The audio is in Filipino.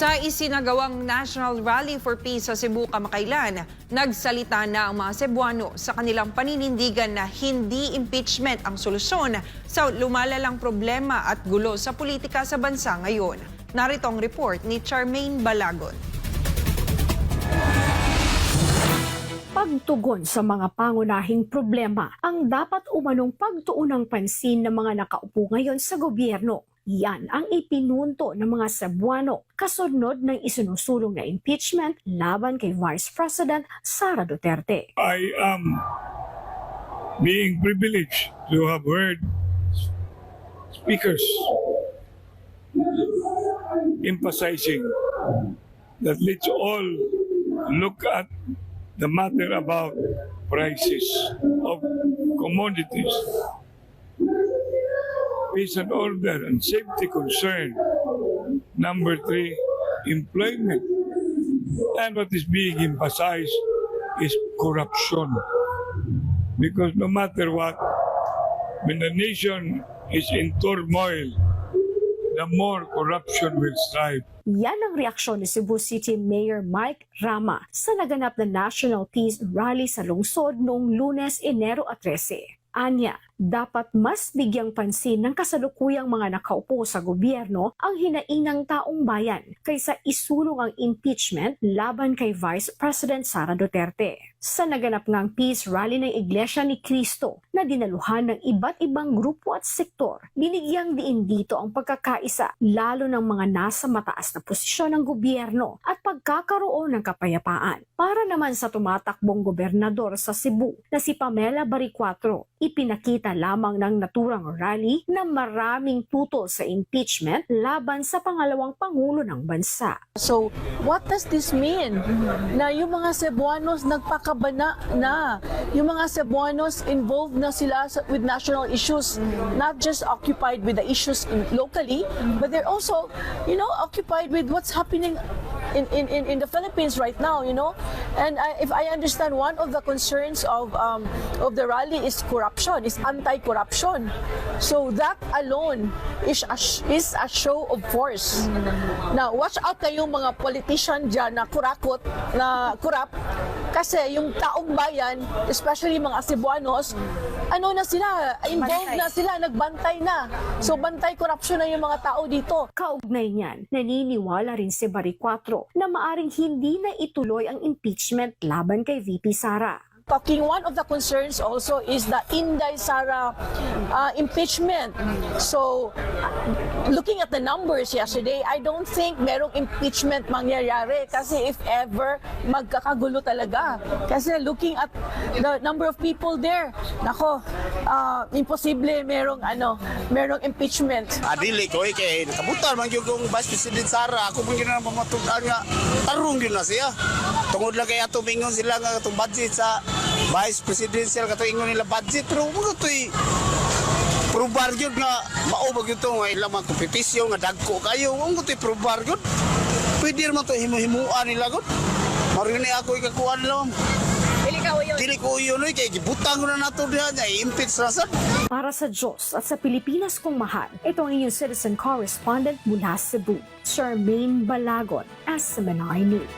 Sa isinagawang National Rally for Peace sa Cebu kamakailan, nagsalita na ang mga Cebuano sa kanilang paninindigan na hindi impeachment ang solusyon sa lumalalang problema at gulo sa politika sa bansa ngayon. Narito ang report ni Charmaine Balagon. pagtugon sa mga pangunahing problema ang dapat umanong pagtuunang pansin ng mga nakaupo ngayon sa gobyerno. Yan ang ipinunto ng mga Cebuano kasunod ng isinusulong na impeachment laban kay Vice President Sara Duterte. I am being privileged to have heard speakers emphasizing that let's all look at the matter about prices of commodities, peace and order and safety concern. Number three, employment. And what is being emphasized is corruption. Because no matter what, when the nation is in turmoil, the more corruption will strive. Yan ang reaksyon ni Cebu City Mayor Mike Rama sa naganap na National Peace Rally sa lungsod noong lunes, Enero 13. Anya, dapat mas bigyang pansin ng kasalukuyang mga nakaupo sa gobyerno ang hinainang taong bayan kaysa isulong ang impeachment laban kay Vice President Sara Duterte. Sa naganap ngang peace rally ng Iglesia ni Cristo na dinaluhan ng iba't ibang grupo at sektor, binigyang diin dito ang pagkakaisa lalo ng mga nasa mataas na posisyon ng gobyerno at pagkakaroon ng kapayapaan. Para naman sa tumatakbong gobernador sa Cebu na si Pamela Baricuatro, ipinakita lamang ng naturang rally na maraming tutol sa impeachment laban sa pangalawang pangulo ng bansa. So, what does this mean? Na yung mga Cebuanos nagpakabana na. Yung mga Cebuanos involved na sila with national issues, not just occupied with the issues locally, but they're also, you know, occupied with what's happening in, in, in, in the Philippines right now, you know? And I, if I understand, one of the concerns of, um, of the rally is corruption, is anti-corruption. So that alone is a, is a show of force. Now, watch out kayong mga politician dyan na kurakot, na kurap, kasi yung taong bayan, especially mga Cebuanos, ano na sila, involved na sila, nagbantay na. So, bantay corruption na yung mga tao dito. Kaugnay niyan, naniniwala rin si Baricuatro na maaring hindi na ituloy ang impeachment laban kay VP Sara. Talking, one of the concerns also is the Inday Sara uh, impeachment. So, looking at the numbers yesterday, I don't think merong impeachment mangyayari kasi if ever, magkakagulo talaga. Kasi looking at the number of people there, nako, uh, imposible merong ano, merong impeachment. adili ko eh kay nakabutan man gyud kong Vice President Sara ako man gyud na mamatudan nga tarong gyud na siya tungod lang kay ato mingon sila nga atong budget sa Vice Presidential kato ingon nila budget pero mo toy probar gyud nga mao ba gyud to nga ilang man kompetisyon nga dagko kayo mo toy probar gyud pwede man to himo-himuan nila gyud Marini ako ikakuan lang. Dili ko yun eh, kay gibutang ko na nato diha niya, i-impeach na sad. Para sa Diyos at sa Pilipinas kong mahal, ito ang inyong citizen correspondent mula Cebu, Charmaine Balagon, SMNI News.